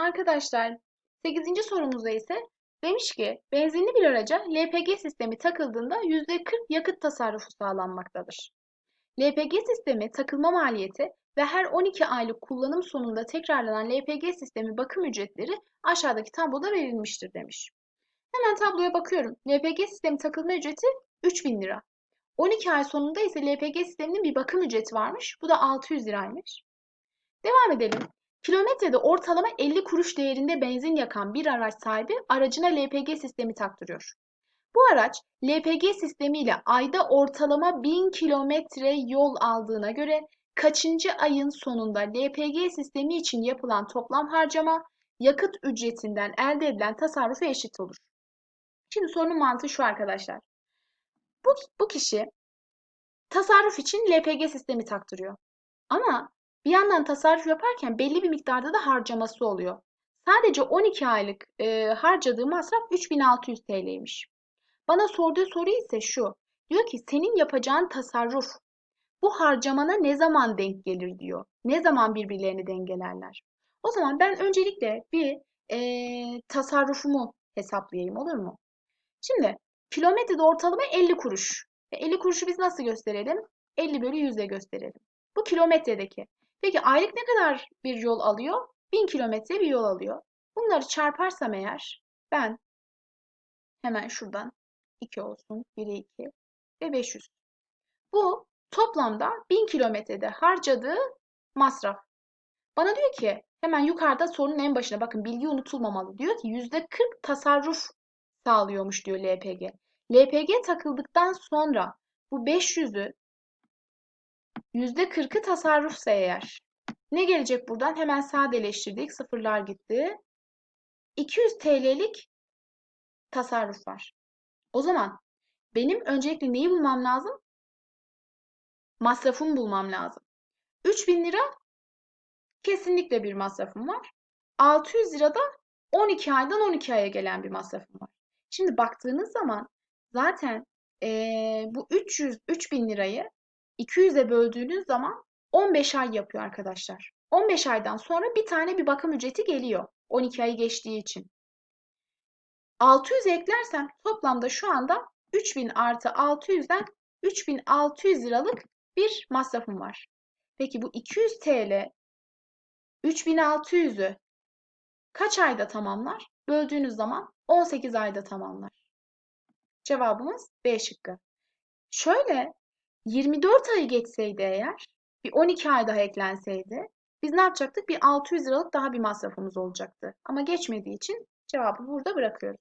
Arkadaşlar 8. sorumuzda ise demiş ki benzinli bir araca LPG sistemi takıldığında %40 yakıt tasarrufu sağlanmaktadır. LPG sistemi takılma maliyeti ve her 12 aylık kullanım sonunda tekrarlanan LPG sistemi bakım ücretleri aşağıdaki tabloda verilmiştir demiş. Hemen tabloya bakıyorum. LPG sistemi takılma ücreti 3000 lira. 12 ay sonunda ise LPG sisteminin bir bakım ücreti varmış. Bu da 600 liraymış. Devam edelim. Kilometrede ortalama 50 kuruş değerinde benzin yakan bir araç sahibi aracına LPG sistemi taktırıyor. Bu araç LPG sistemiyle ayda ortalama 1000 kilometre yol aldığına göre kaçıncı ayın sonunda LPG sistemi için yapılan toplam harcama yakıt ücretinden elde edilen tasarrufa eşit olur. Şimdi sorunun mantığı şu arkadaşlar. Bu, bu kişi tasarruf için LPG sistemi taktırıyor. Ama bir yandan tasarruf yaparken belli bir miktarda da harcaması oluyor. Sadece 12 aylık e, harcadığı masraf 3600 TL'ymiş. Bana sorduğu soru ise şu. Diyor ki senin yapacağın tasarruf bu harcamana ne zaman denk gelir diyor. Ne zaman birbirlerini dengelerler. O zaman ben öncelikle bir e, tasarrufumu hesaplayayım olur mu? Şimdi kilometrede ortalama 50 kuruş. E, 50 kuruşu biz nasıl gösterelim? 50 bölü 100'e gösterelim. Bu kilometredeki. Peki aylık ne kadar bir yol alıyor? 1000 kilometre bir yol alıyor. Bunları çarparsam eğer ben hemen şuradan 2 olsun. 1'e 2 ve 500. Bu toplamda 1000 kilometrede harcadığı masraf. Bana diyor ki hemen yukarıda sorunun en başına bakın bilgi unutulmamalı. Diyor ki %40 tasarruf sağlıyormuş diyor LPG. LPG takıldıktan sonra bu 500'ü %40'ı tasarrufsa eğer ne gelecek buradan? Hemen sadeleştirdik. Sıfırlar gitti. 200 TL'lik tasarruf var. O zaman benim öncelikle neyi bulmam lazım? Masrafımı bulmam lazım. 3000 lira kesinlikle bir masrafım var. 600 lira da 12 aydan 12 aya gelen bir masrafım var. Şimdi baktığınız zaman zaten ee, bu 300 3000 lirayı 200'e böldüğünüz zaman 15 ay yapıyor arkadaşlar. 15 aydan sonra bir tane bir bakım ücreti geliyor. 12 ayı geçtiği için. 600 eklersem toplamda şu anda 3000 artı 600'den 3600 liralık bir masrafım var. Peki bu 200 TL 3600'ü kaç ayda tamamlar? Böldüğünüz zaman 18 ayda tamamlar. Cevabımız B şıkkı. Şöyle 24 ayı geçseydi eğer bir 12 ay daha eklenseydi biz ne yapacaktık? Bir 600 liralık daha bir masrafımız olacaktı. Ama geçmediği için cevabı burada bırakıyoruz.